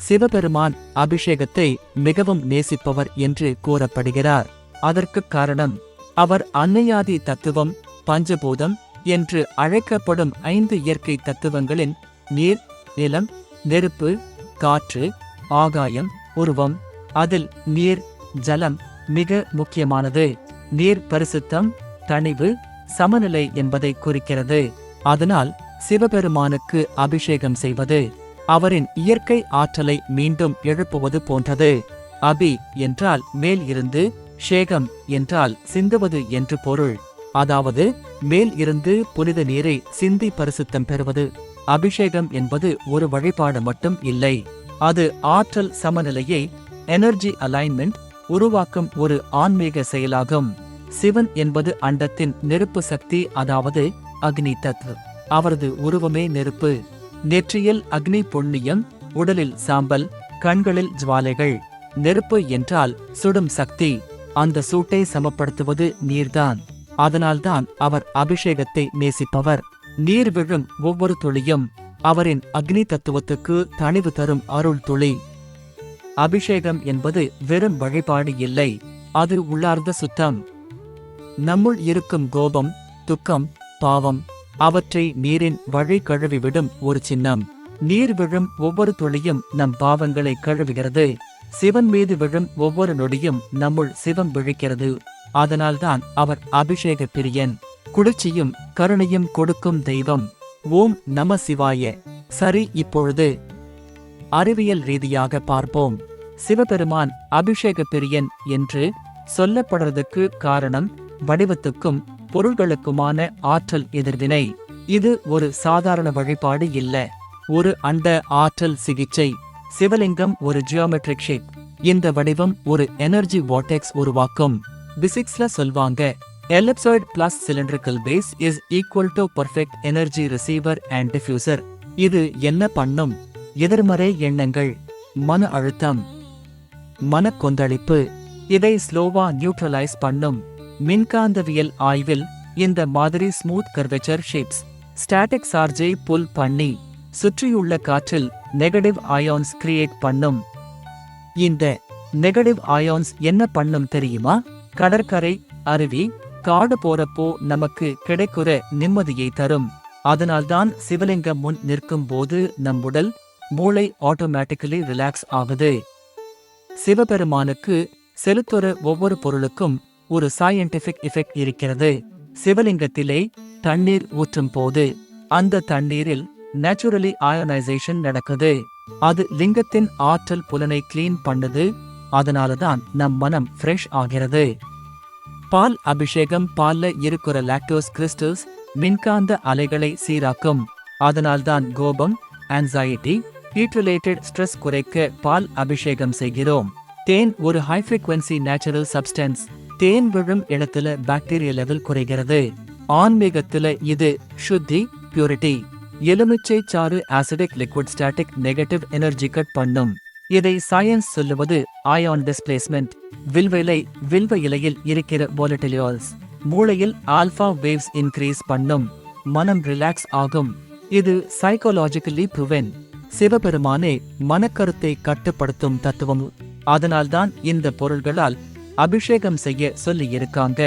சிவபெருமான் அபிஷேகத்தை மிகவும் நேசிப்பவர் என்று கூறப்படுகிறார். அதற்குக் காரணம் அவர் அன்னையாதி தத்துவம் பஞ்சபூதம் என்று அழைக்கப்படும் ஐந்து இயற்கை தத்துவங்களின் நீர் நிலம் நெருப்பு காற்று ஆகாயம் உருவம் அதில் நீர் ஜலம் மிக முக்கியமானது. நீர் பரிசுத்தம் தணிவு சமநிலை என்பதை குறிக்கிறது. அதனால் சிவபெருமானுக்கு அபிஷேகம் செய்வது அவரின் இயற்கை ஆற்றலை மீண்டும் எழுப்புவது போன்றது. அபி என்றால் மேல் இருந்து ஷேகம் என்றால் சிந்துவது என்று பொருள். அதாவது மேல் இருந்து புனித நீரை சிந்தி பரிசுத்தம் பெறுவது. அபிஷேகம் என்பது ஒரு வழிபாடு மட்டும் இல்லை. அது ஆற்றல் சமநிலையை எனர்ஜி அலைன்மெண்ட் உருவாக்கும் ஒரு ஆன்மீக செயலாகும். சிவன் என்பது அண்டத்தின் நெருப்பு சக்தி அதாவது அக்னி தத் அவரது உருவமே நெருப்பு. நெற்றியில் அக்னி புண்ணியம் உடலில் சாம்பல் கண்களில் ஜுவாலைகள். நெருப்பு என்றால் சுடும் சக்தி. அந்த சூட்டை சமப்படுத்துவது நீர்தான். அதனால்தான் அவர் அபிஷேகத்தை நேசிப்பவர். நீர் விழும் ஒவ்வொரு துளியும் அவரின் அக்னி தத்துவத்துக்கு தணிவு தரும் அருள் துளி. அபிஷேகம் என்பது வெறும் வழிபாடு இல்லை. அது உள்ளார்ந்த சுத்தம். நம்முள் இருக்கும் கோபம் துக்கம் பாவம் அவற்றை நீரின் வழி கழுவிவிடும் ஒரு சின்னம். நீர் விழும் ஒவ்வொரு துளியும் நம் பாவங்களை கழுவுகிறது. சிவன் மீது விழும் ஒவ்வொரு நொடியும் நம்முள் சிவம் விழிக்கிறது. அதனால்தான் அவர் அபிஷேக பிரியன். குளிர்ச்சியும் கருணையும் கொடுக்கும் தெய்வம். ஓம் நம சிவாய. சரி இப்பொழுது அறிவியல் ரீதியாக பார்ப்போம். சிவபெருமான் அபிஷேக பிரியன் என்று சொல்லப்படுறதுக்கு காரணம் வடிவத்துக்கும் பொருள்களுக்குமான ஆற்றல் எதிர்வினை. இது ஒரு சாதாரண வழிபாடு இல்ல. ஒரு அண்ட ஆற்றல் சிகிச்சை. சிவலிங்கம் ஒரு ஜியோமெட்ரிக் ஷேப் இந்த வடிவம் ஒரு எனர்ஜி வாட்டெக்ஸ் உருவாக்கும். பிசிக்ஸ்ல சொல்வாங்க ellipsoid plus cylindrical base is equal to perfect energy receiver and diffuser இது என்ன பண்ணும்? எதிர்மறை எண்ணங்கள். மன அழுத்தம். மனக்கொந்தளிப்பு. இதை ஸ்லோவா நியூட்ரலைஸ் பண்ணும். மின்காந்தவியல் ஆய்வில் இந்த மாதிரி ஸ்மூத் கர்வேச்சர் ஷேப்ஸ் ஸ்டாட்டிக் சார்ஜை புல் பண்ணி சுற்றியுள்ள காற்றில் நெகட்டிவ் அயான்ஸ் கிரியேட் பண்ணும். இந்த நெகட்டிவ் அயான்ஸ் என்ன பண்ணும் தெரியுமா? கடற்கரை அருவி காடு போறப்போ நமக்கு கிடைக்குற நிம்மதியை தரும். அதனால்தான் சிவலிங்கம் முன் நிற்கும் போது நம் உடல் மூளை ஆட்டோமேட்டிக்கலி ரிலாக்ஸ் ஆகுது. சிவபெருமானுக்கு செலுத்துற ஒவ்வொரு பொருளுக்கும் ஒரு சயின்டிபிக் எஃபெக்ட் இருக்கிறது. சிவலிங்கத்திலே தண்ணீர் ஊற்றும் போது அந்த தண்ணீரில் நேச்சுரலி அயனைசேஷன் நடக்குது. அது லிங்கத்தின் ஆற்றல் புலனை கிளீன் பண்ணுது. அதனாலதான் நம் மனம் ஃப்ரெஷ் ஆகிறது. பால் அபிஷேகம் பால்ல இருக்கிற லாக்டோஸ் கிறிஸ்டல்ஸ் மின்காந்த அலைகளை சீராக்கும். அதனால்தான் கோபம் ஆன்சைட்டி ஹீட் ரிலேட்டட் ஸ்ட்ரெஸ் குறைக்க பால் அபிஷேகம் செய்கிறோம். தேன் ஒரு ஹை ஃப்ரீக்வன்சி நேச்சுரல் சப்ஸ்டன்ஸ் தேன் விழும் இடத்துல பாக்டீரியா லெவல் குறைகிறது. ஆன்மீகத்துல இது சுத்தி பியூரிட்டி எலுமிச்சை சாறு acidic liquid static negative energy cut பண்ணும். இதை சயின்ஸ் சொல்லுவது அயான் டிஸ்பிளேஸ்மெண்ட் வில்வ வில்வ இலையில் இருக்கிற வாலட்டிலியால்ஸ் மூளையில் ஆல்பா வேவ்ஸ் இன்க்ரீஸ் பண்ணும். மனம் ரிலாக்ஸ் ஆகும். இது சைக்கோலாஜிக்கலி ப்ரூவன் சிவபெருமானே மனக்கருத்தை கட்டுப்படுத்தும் தத்துவம். அதனால்தான் இந்த பொருள்களால் அபிஷேகம் செய்ய சொல்லி இருக்காங்க.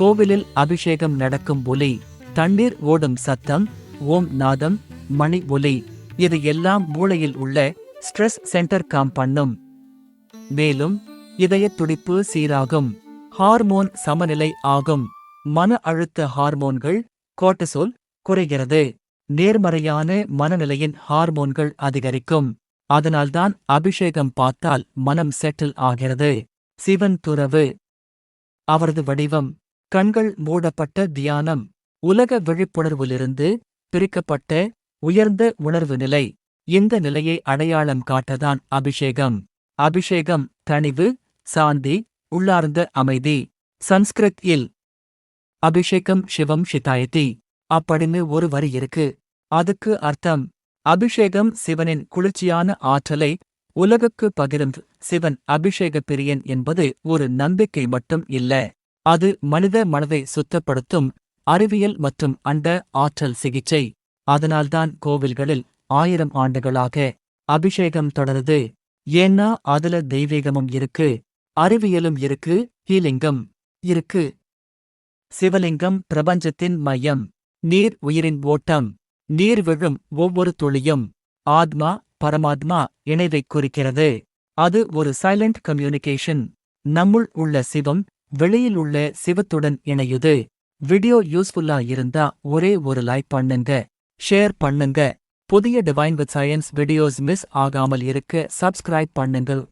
கோவிலில் அபிஷேகம் நடக்கும் ஒலி தண்ணீர் ஓடும் சத்தம் ஓம் நாதம் மணி ஒலி இது எல்லாம் மூளையில் உள்ள ஸ்ட்ரெஸ் சென்டர் காம் பண்ணும். மேலும் இதய துடிப்பு சீராகும் ஹார்மோன் சமநிலை ஆகும் மன அழுத்த ஹார்மோன்கள் கோட்டசோல் குறைகிறது நேர்மறையான மனநிலையின் ஹார்மோன்கள் அதிகரிக்கும் அதனால்தான் அபிஷேகம் பார்த்தால் மனம் செட்டில் ஆகிறது. சிவன் துறவு. அவரது வடிவம் கண்கள் மூடப்பட்ட தியானம் உலக விழிப்புணர்விலிருந்து பிரிக்கப்பட்ட உயர்ந்த உணர்வு நிலை. இந்த நிலையை அடையாளம் காட்டதான் அபிஷேகம். அபிஷேகம் தணிவு சாந்தி உள்ளார்ந்த அமைதி. சன்ஸ்கிருத் இல் அபிஷேகம் சிவம் ஷிதாயதி அப்படின்னு ஒரு வரி இருக்கு. அதுக்கு அர்த்தம் அபிஷேகம் சிவனின் குளிர்ச்சியான ஆற்றலை உலகுக்கு பகிர்ந்து சிவன் அபிஷேக பிரியன் என்பது ஒரு நம்பிக்கை மட்டும் இல்ல. அது மனித மனதை சுத்தப்படுத்தும் அறிவியல் மற்றும் அண்ட ஆற்றல் சிகிச்சை. அதனால்தான் கோவில்களில் ஆயிரம் ஆண்டுகளாக அபிஷேகம் தொடருது. ஏன்னா அதுல தெய்வீகமும் இருக்கு அறிவியலும் இருக்கு ஹீலிங்கம் இருக்கு. சிவலிங்கம் பிரபஞ்சத்தின் மையம் நீர் உயிரின் ஓட்டம் நீர் விழும் ஒவ்வொரு துளியும் ஆத்மா பரமாத்மா இணைவைக் குறிக்கிறது. அது ஒரு சைலண்ட் கம்யூனிகேஷன். நம்முள் உள்ள சிவம் வெளியில் உள்ள சிவத்துடன் இணையுது. வீடியோ யூஸ்ஃபுல்லா இருந்தா ஒரே ஒரு லைக் பண்ணுங்க ஷேர் பண்ணுங்க. புதிய divine with science videos miss ஆகாமல் இருக்க சப்ஸ்கிரைப் பண்ணுங்கள்.